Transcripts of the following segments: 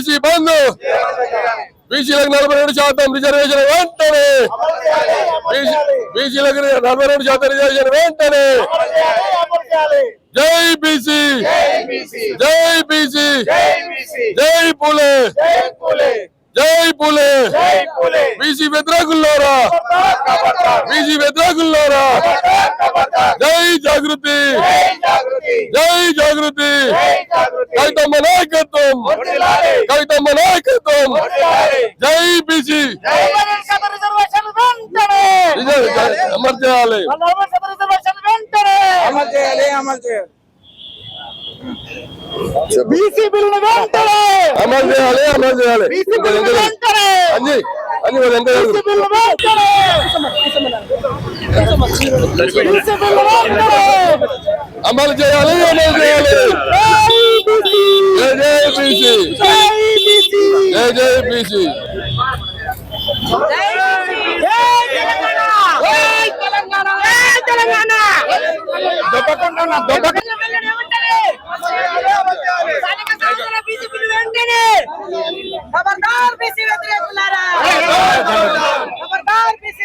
BC బంద్ బీసీలకు నలభై రెండు శాతం రిజర్వేషన్ వెంటనే. బీసీలకు నలభై రెండు శాతం రిజర్వేషన్ వెంటనే. జై బీసీ. జై బీసీ. జై పూలే. జై పూలే. బీసీ వ్యతిరేకుల్లోరా బీసీ వ్యతిరేకుల్లోరా జై జాగృతి. జై జాగృతి. కవితమ్మ నాయకత్వం. కవితమ్మ నాయకత్వం. జై బీసీ. అమర్ చేయాలి. అమలు చేయాలి అమలు చేయాలి. బీసీ బిల్లును వెంటనే. అమర్ చేయాలి అమర్ చేయాలి. అమలు చేయాలి అమలు చేయాలి. బీసీ. జై తెలంగాణ తెలంగాణ దొబ్బకుండా దొబ్బకుండా స్థానిక సంస్థల బీసీ బిల్లు వెంటనే ఖబర్దార్ బీసీ వ్యతిరేకులారా ఖబర్దార్ బీసీ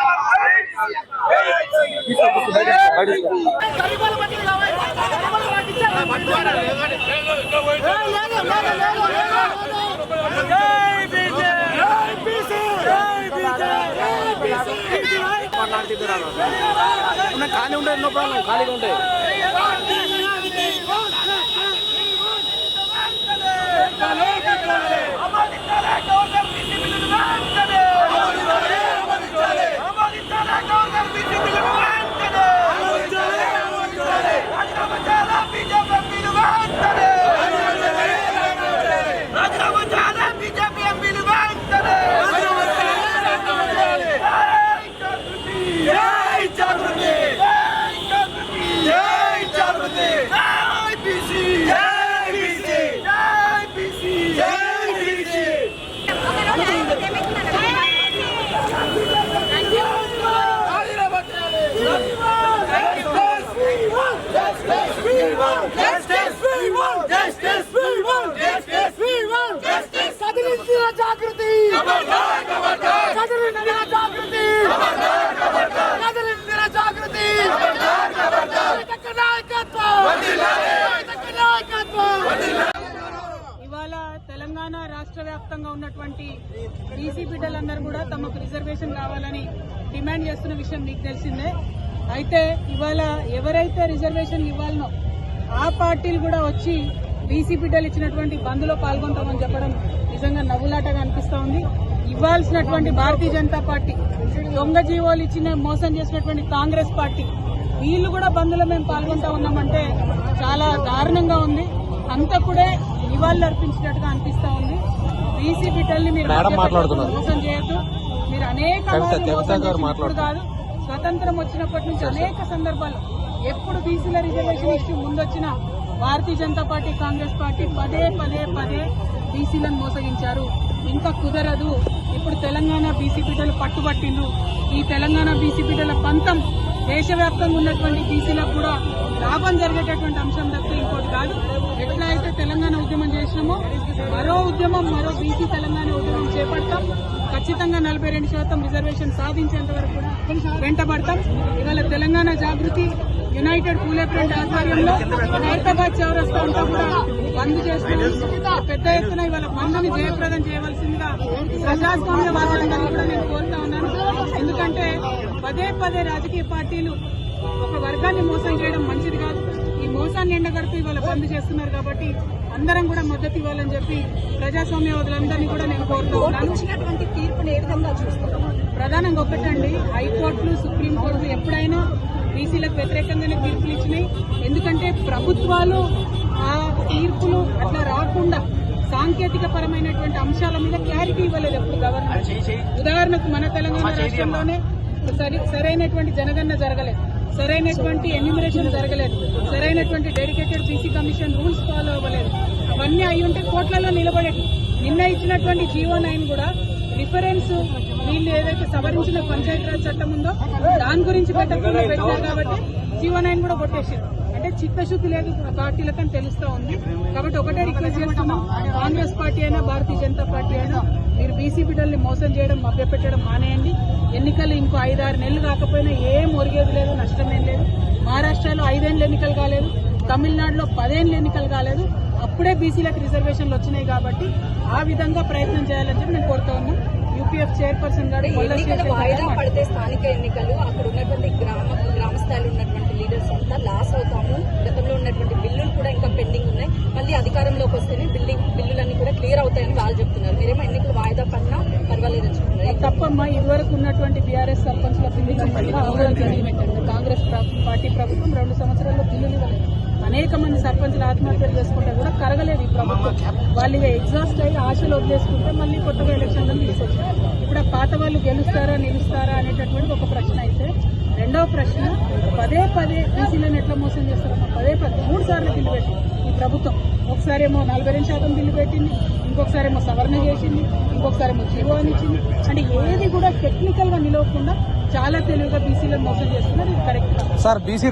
ఖాళీ ఉండే నో ప్రాబ్లం ఖాళీగా ఉండే కదిలించిన జాగృతి కదిలించిన జాగృతి కదిలించిన జాగృతి ఇవాళ తెలంగాణ రాష్ట్ర వ్యాప్తంగా ఉన్నటువంటి బీసీ బిడ్డలందరూ కూడా తమకు రిజర్వేషన్ కావాలని డిమాండ్ చేస్తున్న విషయం మీకు తెలిసిందే. అయితే ఇవాళ ఎవరైతే రిజర్వేషన్లు ఇవ్వాలనో ఆ పార్టీలు కూడా వచ్చి బీసీ బిడ్డలు ఇచ్చినటువంటి బంద్లో పాల్గొంటామని చెప్పడం నిజంగా నవ్వులాటగా అనిపిస్తా ఉంది. ఇవ్వాల్సినటువంటి భారతీయ జనతా పార్టీ దొంగ జీవోలు ఇచ్చిన మోసం చేసినటువంటి కాంగ్రెస్ పార్టీ వీళ్ళు కూడా బంద్లో మేము పాల్గొంటా ఉన్నామంటే చాలా దారుణంగా ఉంది. అంతకుడే నివాళులు అర్పించినట్టుగా అనిపిస్తా ఉంది. బీసీ బిడ్డల్ని మీరు మోసం చేయొద్దు. మీరు అనేక కాదు స్వతంత్రం వచ్చినప్పటి నుంచి అనేక సందర్భాలు ఎప్పుడు బీసీల రిజర్వేషన్ ఇష్యూ ముందొచ్చిన భారతీయ జనతా పార్టీ కాంగ్రెస్ పార్టీ పదే పదే పదే బీసీలను మోసగించారు. ఇంకా కుదరదు. ఇప్పుడు తెలంగాణ బీసీ బిడ్డలు పట్టుబట్టిండ్రు. ఈ తెలంగాణ బీసీ బిడ్డల పంతం దేశవ్యాప్తంగా ఉన్నటువంటి బీసీలకు కూడా లాభం జరిగేటటువంటి అంశం తప్ప ఇంకోటి కాదు. ఎట్లా అయితే తెలంగాణ ఉద్యమం చేసినామో మరో ఉద్యమం మరో బీసీ తెలంగాణ ఉద్యమం చేపడతాం. ఖచ్చితంగా నలభై రెండు శాతం రిజర్వేషన్ సాధించేంత వరకు కూడా వెంటబడతాం. ఇవాళ తెలంగాణ జాగృతి యునైటెడ్ పూలే ఫ్రంట్ ఆధ్వర్యంలో హైదరాబాద్ చౌరస్తా అంతా కూడా బంద్ చేస్తున్నాం పెద్ద ఎత్తున ఇవాళ బంద్ని జయప్రదం చేయవలసిందిగా ప్రజాస్వామ్య వాదాలను కూడా నేను కోరుతా ఉన్నాను. ఎందుకంటే పదే పదే రాజకీయ పార్టీలు ఒక వర్గాన్ని మోసం చేయడం మంచిది కాదు. ఈ మోసాన్ని ఎండగడుతూ ఇవాళ బంద్ చేస్తున్నారు కాబట్టి అందరం కూడా మద్దతు ఇవ్వాలని చెప్పి ప్రజాస్వామ్యవాదులందరినీ కూడా నేను కోరుతూ ఉన్నాను. ఇచ్చినటువంటి తీర్పుని ఏ విధంగా చూస్తారు ప్రధానంగా ఒకటండి హైకోర్టులు సుప్రీంకోర్టులు ఎప్పుడైనా బీసీలకు వ్యతిరేకంగానే తీర్పులు ఇచ్చినాయి. ఎందుకంటే ప్రభుత్వాలు ఆ తీర్పులు అట్లా రాకుండా సాంకేతిక పరమైనటువంటి అంశాల మీద క్లారిటీ ఇవ్వలేదు ఎప్పుడు గవర్నమెంట్. ఉదాహరణకు మన తెలంగాణ రాష్ట్రంలోనే సరి- సరైనటువంటి జనగణన జరగలేదు. సరైనటువంటి ఎన్యూమరేషన్ జరగలేదు. సరైనటువంటి dedicated BC commission rules follow అవ్వలేదు. అవన్నీ అయి ఉంటే కోట్లలో నిలబడేది. నిన్న ఇచ్చినటువంటి జీవో నైన్ కూడా రిఫరెన్స్ వీళ్ళు ఏదైతే సవరించిన పంచాయతీరాజ్ చట్టం ఉందో దాని గురించి పెట్టకుండా పెట్టారు కాబట్టి జీవో నైన్ కూడా కొట్టేసింది అంటే చిత్తశుద్ధి లేదు పార్టీలకని తెలుస్తా ఉంది. కాబట్టి ఒకటే రిక్వెస్ట్ చేస్తున్నాం. కాంగ్రెస్ పార్టీ అయినా భారతీయ జనతా పార్టీ అయినా మీరు బీసీ బిడ్డల్ని మోసం చేయడం మభ్యపెట్టడం మానేయండి. ఎన్నికలు ఇంకో ఐదారు నెలలు కాకపోయినా ఏం ఒరిగేది లేదు నష్టమేం లేదు. మహారాష్ట్రలో ఐదేళ్ళు ఎన్నికలు కాలేదు. తమిళనాడులో పదేళ్ళు ఎన్నికలు కాలేదు. అప్పుడే బీసీలకు రిజర్వేషన్లు వచ్చినాయి కాబట్టి ఆ విధంగా ప్రయత్నం చేయాలని చెప్పి నేను కోరుతా ఉన్నాం యూపీఎఫ్ చైర్పర్సన్ ఎన్నికలు వాయిదా పడితే స్థానిక ఎన్నికలు అక్కడ ఉన్నటువంటి గ్రామ గ్రామ స్థాయిలో ఉన్నటువంటి లీడర్స్ అంతా లాస్ అవుతాము. గతంలో ఉన్నటువంటి బిల్లులు కూడా ఇంకా పెండింగ్ ఉన్నాయి. మళ్ళీ అధికారంలోకి వస్తేనే బిల్డింగ్ బిల్లులన్నీ కూడా క్లియర్ అవుతాయని వాళ్ళు చెప్తున్నారు. మీరేమో ఎన్నికలు వాయిదా పడినా పర్వాలేదని చెప్తున్నారు. తప్పమ్మా ఇదివరకు ఉన్నటువంటి బీఆర్ఎస్ సర్పంచ్ల బిల్లులు ఆమోదం జరిగినట్టు కాంగ్రెస్ ప్ర- పార్టీ ప్రభుత్వం రెండు సంవత్సరాల్లో బిల్లులు ఇవ్వలేదు అనేక మంది సర్పంచులు ఆత్మహత్యలు చేసుకుంటే కూడా కరగలేదు ఈ ప్రభుత్వం. వాళ్ళు ఎగ్జాస్ట్ అయ్యి ఆశలు వదిలేసుకుంటే మళ్ళీ కొత్తగా ఎలక్షన్లను తీసుకొచ్చారు. ఇప్పుడు ఆ పాత వాళ్ళు గెలుస్తారా నిలుస్తారా అనేటటువంటి ఒక ప్రశ్న అయితే రెండవ ప్రశ్న పదే పదే బీసీలను ఎట్లా మోసం చేస్తారమ్మా పదే పదే మూడు సార్లు బిల్లు పెట్టింది ఈ ప్రభుత్వం. ఒకసారేమో నలభై రెండు శాతం బిల్లు పెట్టింది ఇంకొకసారేమో సవరణ చేసింది ఇంకొకసారేమో జీవో అనిచ్చింది అంటే ఏది కూడా టెక్నికల్గా నిలవకుండా చాలా తెలివిగా బీసీలను మోసం చేస్తున్నారు ఇది కరెక్ట్ సార్ బీసీ